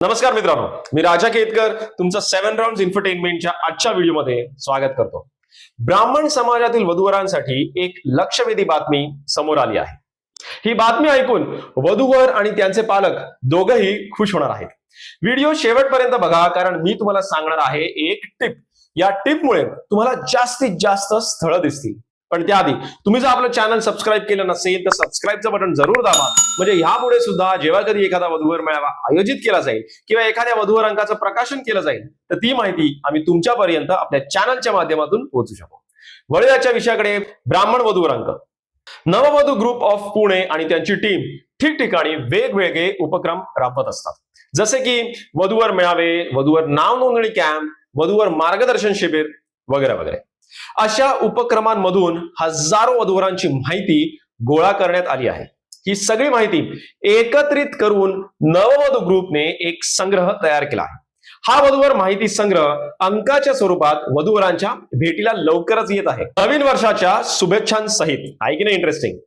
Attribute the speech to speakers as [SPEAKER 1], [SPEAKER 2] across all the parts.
[SPEAKER 1] नमस्कार मित्रांनो मी राजा केतकर तुमचं सेव्हन राऊंड इन्फरटेनमेंटच्या आजच्या व्हिडिओमध्ये स्वागत करतो. ब्राह्मण समाजातील वधूवरांसाठी एक लक्षवेधी बातमी समोर आली आहे. ही बातमी ऐकून वधूवर आणि त्यांचे पालक दोघही खुश होणार आहेत. व्हिडिओ शेवटपर्यंत बघा कारण मी तुम्हाला सांगणार आहे एक टिप. या टिपमुळे तुम्हाला जास्तीत जास्त स्थळं दिसतील. पण त्याआधी तुम्ही जर आपलं चॅनल सबस्क्राईब केलं नसेल तर सबस्क्राईबचं बटन जरूर दाबा. म्हणजे ह्यापुढे सुद्धा जेव्हा कधी एखादा वधूवर मेळावा आयोजित केला जाईल किंवा एखाद्या वधूवर अंकाचं प्रकाशन केलं जाईल तर ती माहिती आम्ही तुमच्यापर्यंत आपल्या चॅनलच्या माध्यमातून पोहोचू शकू. वळूयाच्या विषयाकडे ब्राह्मण वधूवर अंक. नववधू ग्रुप ऑफ पुणे आणि त्यांची टीम ठिकठिकाणी वेगवेगळे उपक्रम राबवत असतात. जसे की वधूवर मेळावे वधूवर नाव नोंदणी कॅम्प वधूवर मार्गदर्शन शिबिर वगैरे वगैरे. अशा उपक्रमांमधून हजारो वधूवरांची माहिती गोळा करण्यात आली आहे. ही सगळी माहिती एकत्रित करून नववधू ग्रुपने एक संग्रह तयार केला आहे. हा वधूवर माहिती संग्रह अंकाच्या स्वरूपात वधूवरांच्या भेटीला लवकरच येत आहे. नवीन वर्षाच्या शुभेच्छांसहित ऐकणे इंटरेस्टिंग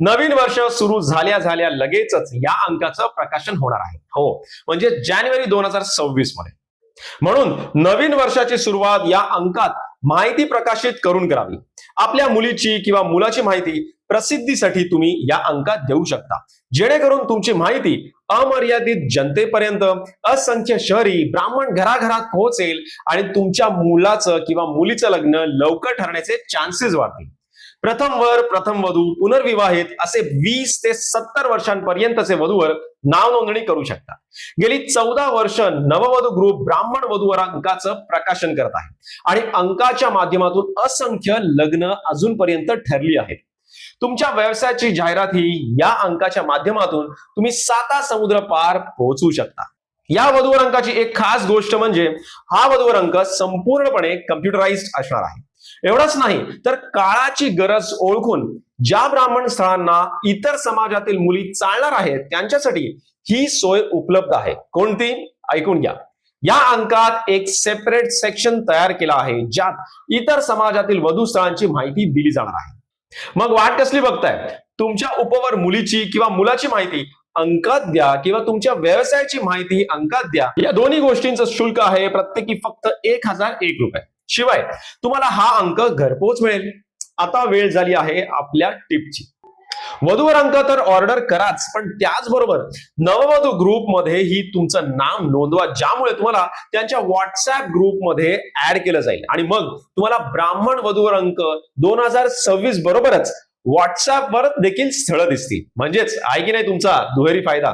[SPEAKER 1] नवीन वर्ष सुरू झाल्या झाल्या लगेचच या अंकाचं प्रकाशन होणार आहे. हो म्हणजे जानेवारी दोन हजार सव्वीसमध्ये. म्हणून नवीन वर्षाची सुरुवात या अंकात माहिती प्रकाशित करून करावी. आपल्या मुलीची किंवा मुलाची माहिती प्रसिद्धीसाठी तुम्ही या अंकात देऊ शकता. जेणेकरून तुमची माहिती अमर्यादित जनतेपर्यंत असंख्य शहरी ब्राह्मण घराघरात पोहोचेल आणि तुमच्या मुलाचं किंवा मुलीचं लग्न लवकर ठरण्याचे चान्सेस वाढतील. प्रथम वर प्रथम वधू पुनर्विवाहित असे वीस ते सत्तर वर्षांपर्यंतचे वधूवर नाव नोंदणी करू शकता. गेली चौदा वर्ष नववधू ग्रुप ब्राह्मण वधूवर अंकाचं प्रकाशन करत आहे. आणि अंकाच्या माध्यमातून असंख्य लग्न अजूनपर्यंत ठरली आहेत. तुमच्या व्यवसायाची जाहिरात ही या अंकाच्या माध्यमातून तुम्ही साता समुद्र पार पोहोचू शकता. या वधूवर अंकाची एक खास गोष्ट म्हणजे हा वधूवर अंक संपूर्णपणे कम्प्युटराइज्ड असणार आहे. एवढंच नाही तर काळाची गरज ओळखून ज्या ब्राह्मण स्थळांना इतर समाजातील मुली चालणार आहेत त्यांच्यासाठी ही सोय उपलब्ध आहे. कोणती? ऐकून घ्या. या अंकात एक सेपरेट सेक्शन तयार केला आहे ज्यात इतर समाजातील वधू स्थळांची माहिती दिली जाणार आहे. मग वाट कसली बघताय? तुमच्या उपवर मुलीची किंवा मुलाची माहिती अंकात द्या किंवा तुमच्या व्यवसायाची माहिती अंकात द्या. या दोन्ही गोष्टींचं शुल्क आहे प्रत्येकी फक्त एक हजार एक रुपये. शिवाय तुम्हाला हा अंक घरपोच मिळेल. आता वेळ झाली आहे आपल्या टिपची. वधूवर अंक तर ऑर्डर कराच पण त्याचबरोबर नववधू ग्रुपमध्ये ही तुमचं नाव नोंदवा ज्यामुळे तुम्हाला त्यांच्या व्हॉट्सअप ग्रुपमध्ये ऍड केलं जाईल. आणि मग तुम्हाला ब्राह्मण वधूवर अंक दोन हजार सव्वीस बरोबरच व्हॉट्सअपवर देखील स्थळं दिसतील म्हणजेच आहे की नाही तुमचा दुहेरी फायदा?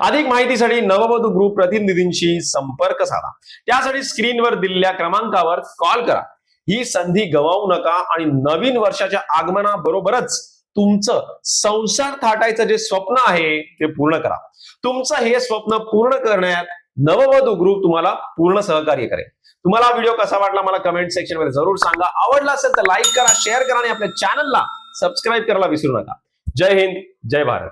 [SPEAKER 1] अधिक माहितीसाठी नववधू ग्रुप प्रतिनिधींशी संपर्क साधा. त्यासाठी स्क्रीनवर दिलेल्या क्रमांकावर कॉल करा. ही संधी गमावू नका आणि नवीन वर्षाच्या आगमनाबरोबरच तुमचं संसार थाटायचं जे स्वप्न आहे ते पूर्ण करा. तुमचं हे स्वप्न पूर्ण करण्यात नववधू ग्रुप तुम्हाला पूर्ण सहकार्य करेल. तुम्हाला व्हिडिओ कसा वाटला मला कमेंट सेक्शनमध्ये जरूर सांगा. आवडला असेल तर लाईक करा शेअर करा आणि आपल्या चॅनलला सबस्क्राईब करायला विसरू नका. जय हिंद जय भारत.